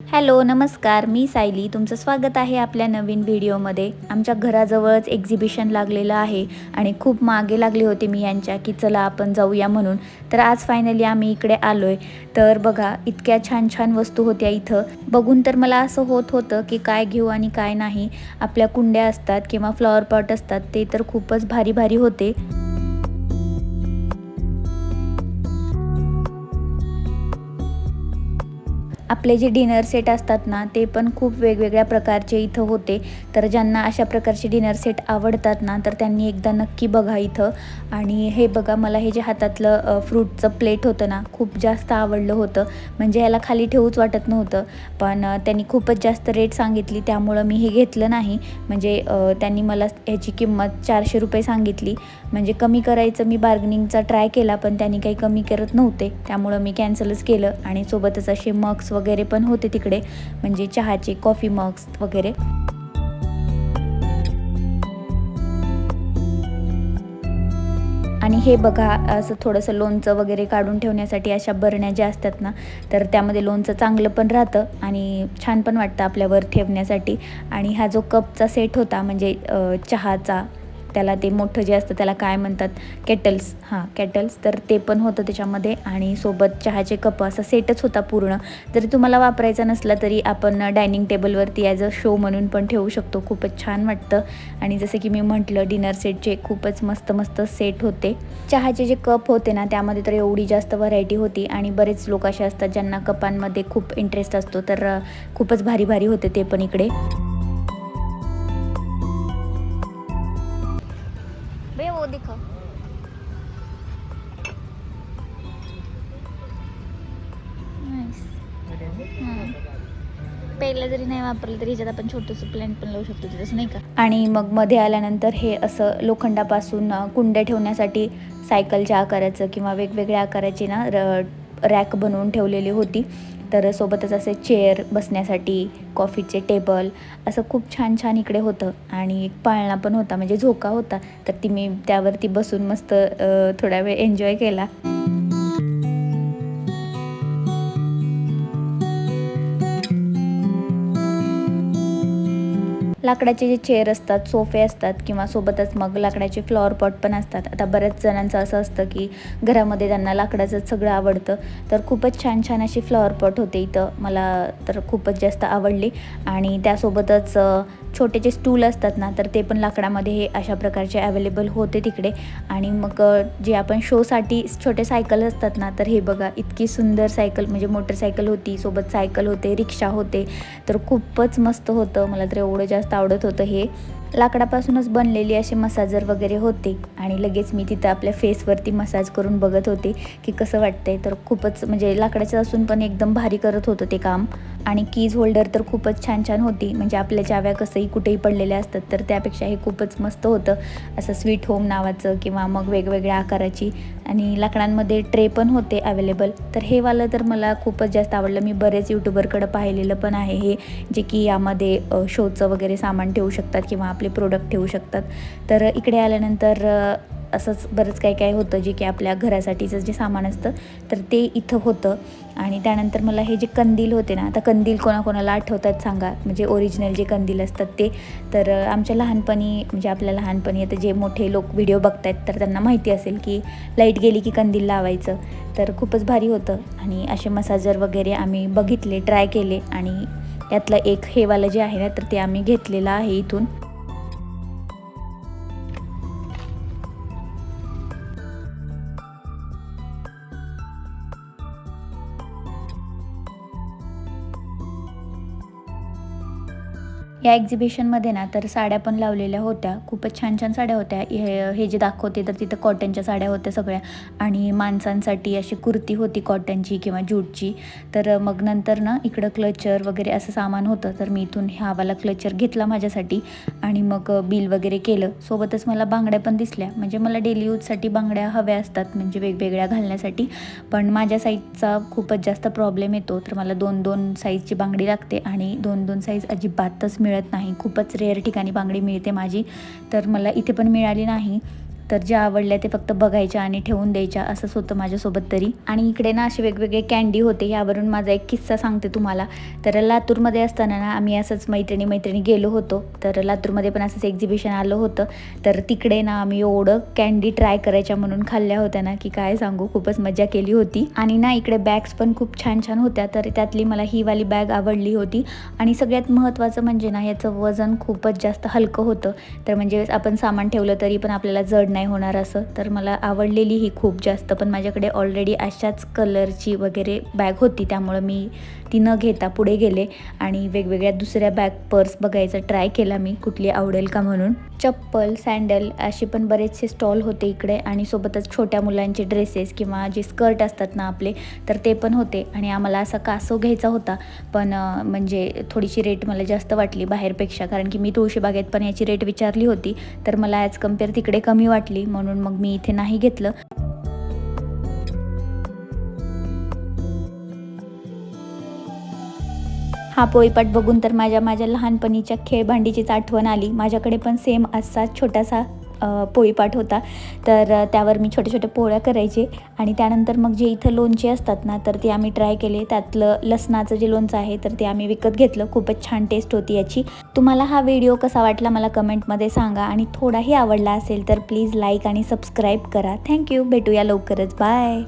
Hello नमस्कार मी सायली. तुमचं स्वागत आहे आपल्या नवीन व्हिडिओमध्ये. आमच्या घराजवळच एक्झिबिशन लागलेलं आहे आणि खूप मागे लागले होते मी यांच्या की चला आपण जाऊया म्हणून. तर आज फायनली आम्ही इकडे आलो आहे तर बघा इतक्या छान छान वस्तू होत्या इथं. बघून तर मला असं होत होतं की काय घेऊ आणि काय नाही. आपल्या कुंड्या असतात किंवा फ्लॉवर पॉट असतात ते तर खूपच भारी भारी होते. आपले जे डिनर सेट असतात ना ते पण खूप वेगवेगळ्या प्रकारचे इथं होते. तर ज्यांना अशा प्रकारचे डिनर सेट आवडतात ना तर त्यांनी एकदा नक्की बघा इथं. आणि हे बघा मला हे जे हातातलं फ्रूटचं प्लेट होतं ना खूप जास्त आवडलं होतं. म्हणजे याला खाली ठेवूच वाटत नव्हतं. पण त्यांनी खूपच जास्त रेट सांगितली त्यामुळं मी हे घेतलं नाही. म्हणजे त्यांनी मला ह्याची किंमत चारशे रुपये सांगितली. म्हणजे कमी करायचं मी बार्गनिंगचा ट्राय केला पण त्यांनी काही कमी करत नव्हते. त्यामुळं मी कॅन्सलच केलं आणि सोबतच असे मग्स वगैरे पण होते तिकडे. म्हणजे चहाचे कॉफी मग्स वगैरे. आणि हे बघा असं थोडंसं लोणचं वगैरे काढून ठेवण्यासाठी अशा बरण्या ज्या असतात ना तर त्यामध्ये लोणचं चांगलं पण राहतं आणि छान पण वाटतं आपल्यावर ठेवण्यासाठी. आणि हा जो कपचा सेट होता म्हणजे चहाचा त्याला ते मोठं जे असतं त्याला काय म्हणतात? केटल्स हां केटल्स तर ते पण होतं त्याच्यामध्ये आणि सोबत चहाचे कप असा सेटच होता पूर्ण. जरी तुम्हाला वापरायचा नसला तरी आपण डायनिंग टेबलवरती ॲज अ शो म्हणून पण ठेवू शकतो. खूपच छान वाटतं. आणि जसं की मी म्हटलं डिनर सेटचे खूपच मस्त मस्त सेट होते. चहाचे जे कप होते ना त्यामध्ये तर एवढी जास्त व्हरायटी होती आणि बरेच लोक असे असतात ज्यांना कपांमध्ये खूप इंटरेस्ट असतो. तर खूपच भारी भारी होते ते पण इकडे. भैया पहिला जरी नाही वापरलं तरी ह्याच्यात आपण छोटंसं प्लॅन पण लावू शकतो तसं नाही का? आणि मग मध्ये आल्यानंतर हे असं लोखंडापासून कुंड्या ठेवण्यासाठी सायकलच्या आकाराचं किंवा वेगवेगळ्या आकाराची ना र रॅक बनवून ठेवलेली होती. तर सोबतच असे चेअर बसण्यासाठी कॉफीचे टेबल असं खूप छान छान इकडे होतं. आणि एक पाळणा पण होता म्हणजे झोका होता. तर ती मी त्यावरती बसून मस्त थोडा वेळ एन्जॉय केला. लाकडाचे जे चेअर असतात सोफे असतात किंवा सोबतच मग लाकडाचे फ्लॉवर पॉट पण असतात. आता बऱ्याच जणांचं असं असतं की घरामध्ये त्यांना लाकडाचं सगळं आवडतं. तर खूपच छान छान अशी फ्लॉवर पॉट होते इथं. मला तर खूपच जास्त आवडली. आणि त्यासोबतच छोटे जे स्टूल असतात ना तर ते पण लाकडामध्ये हे अशा प्रकारचे अवेलेबल होते तिकडे. आणि मग जे आपण शोसाठी छोटे सायकल असतात ना तर हे बघा इतकी सुंदर सायकल म्हणजे मोटरसायकल होती सोबत सायकल होते रिक्षा होते. तर खूपच मस्त होतं. मला तर एवढं जास्त आवडत होतं हे. लाकडापासूनच बनलेली असे मसाजर वगैरे होते. आणि लगेच मी तिथं आपल्या फेसवरती मसाज करून बघत होते की कसं वाटतंय. तर खूपच म्हणजे लाकडाचं असून पण एकदम भारी करत होतं ते काम. आणि कीज होल्डर तर खूपच छान छान होती. म्हणजे आपल्या चाव्या कसंही कुठेही पडलेल्या असतात तर त्यापेक्षा हे खूपच मस्त होतं. असं स्वीट होम नावाचं किंवा मग वेगवेगळ्या आकाराची आणि लाकडांमध्ये ट्रे पण होते अवेलेबल तर हे वालं तर मला खूपच जास्त आवडलं. मी बरेच यूट्यूबरकडं पाहिलेलं पण आहे हे जे की यामध्ये शोचं वगैरे सामान ठेवू शकतात किंवा आपले प्रोडक्ट ठेवू शकतात. तर इकडे आल्यानंतर असंच बरंच काही काही होतं जे की आपल्या घरासाठीचं जे सामान असतं तर ते इथं होतं. आणि त्यानंतर मला हे जे कंदील होते ना आता कंदील कोणाकोणाला आठवतात सांगा. म्हणजे ओरिजिनल जे कंदील असतात ते. तर आमच्या लहानपणी म्हणजे आपल्या लहानपणी आता जे मोठे लोक व्हिडिओ बघतायत तर त्यांना माहिती असेल की लाइट गेली की कंदील लावायचं. तर खूपच भारी होतं. आणि असे मसाजर वगैरे आम्ही बघितले ट्राय केले. आणि यातलं एक हेवालं जे आहे ना तर ते आम्ही घेतलेलं आहे इथून. या एक्झिबिशनमध्ये ना तर साड्या पण लावलेल्या होत्या. खूपच छान छान साड्या होत्या. हे हे जे दाखवते तर तिथं कॉटनच्या साड्या होत्या सगळ्या. आणि माणसांसाठी अशी कुर्ती होती कॉटनची किंवा ज्यूटची तर मग नंतर ना इकडं क्लचर वगैरे असं सामान होतं. तर मी इथून ह्यावाला क्लचर घेतला माझ्यासाठी. आणि मग बिल वगैरे केलं. सोबतच मला बांगड्या पण दिसल्या. म्हणजे मला डेली यूजसाठी बांगड्या हव्या असतात. म्हणजे वेगवेगळ्या घालण्यासाठी. पण माझ्या साईजचा खूपच जास्त प्रॉब्लेम येतो. तर मला दोन दोन साईजची बांगडी लागते. आणि दोन दोन साईज अजिबातच मिळत नाही. खूपच रेअर ठिकाणी बांगडी मिळते माझी. तर मला इथे पण मिळाली नाही. तर ज्या आवडल्या ते फक्त बघायच्या आणि ठेवून द्यायच्या असंच होतं माझ्यासोबत तरी. आणि इकडे ना असे वेगवेगळे कॅन्डी होते यावरून माझा एक किस्सा सांगते तुम्हाला. तर लातूरमध्ये असताना ना आम्ही असंच मैत्रिणी मैत्रिणी गेलो होतो. तर लातूरमध्ये पण असंच एक्झिबिशन आलं होतं. तर तिकडे ना आम्ही एवढं कॅन्डी ट्राय करायच्या म्हणून खाल्ल्या होत्या ना की काय सांगू खूपच मजा केली होती. आणि ना इकडे बॅग्स पण खूप छान छान होत्या तर त्यातली मला ही वाली बॅग आवडली होती. आणि सगळ्यात महत्त्वाचं म्हणजे ना याचं वजन खूपच जास्त हलकं होतं. तर म्हणजे आपण सामान ठेवलं तरी पण आपल्याला जड नाही नाही होणार असं. तर मला आवडलेली ही खूप जास्त. पण माझ्याकडे ऑलरेडी अशाच कलरची वगैरे बॅग होती. त्यामुळं मी ती न घेता पुढे गेले. आणि वेगवेगळ्या दुसऱ्या बॅग पर्स बघायचा ट्राय केला मी कुठली आवडेल का म्हणून. चप्पल सँडल असे पण बरेचसे स्टॉल होते इकडे. आणि सोबतच छोट्या मुलांचे ड्रेसेस किंवा जे स्कर्ट असतात ना आपले तर ते पण होते. आणि आम्हाला असा कासव घ्यायचा होता. पण म्हणजे थोडीशी रेट मला जास्त वाटली बाहेरपेक्षा. कारण की मी तुळशीबागेत पण याची रेट विचारली होती. तर मला ॲज कंपेअर तिकडे कमी वाटली. म्हणून मग मी इथे नाही घेतलं. हा पोळीपाट बघून तर माझ्या माझ्या लहानपणीच्या खेळभांडीचीच आठवण आली. माझ्याकडे पण सेम असा छोटासा पोळी पोळीपाट होता. तर त्यावर मी छोट्या छोट्या पोळ्या करायचे आणि त्यानंतर मग जे इथं लोणचे असतात ना तर ते आम्ही ट्राय केले. त्यातलं लसणाचं जे लोणचं आहे तर ते आम्ही विकत घेतलं. खूपच छान टेस्ट होती याची. तुम्हाला हा व्हिडिओ कसा वाटला मला कमेंटमध्ये सांगा. आणि थोडाही आवडला असेल तर प्लीज लाईक आणि सबस्क्राईब करा. थँक्यू भेटूया लवकरच. बाय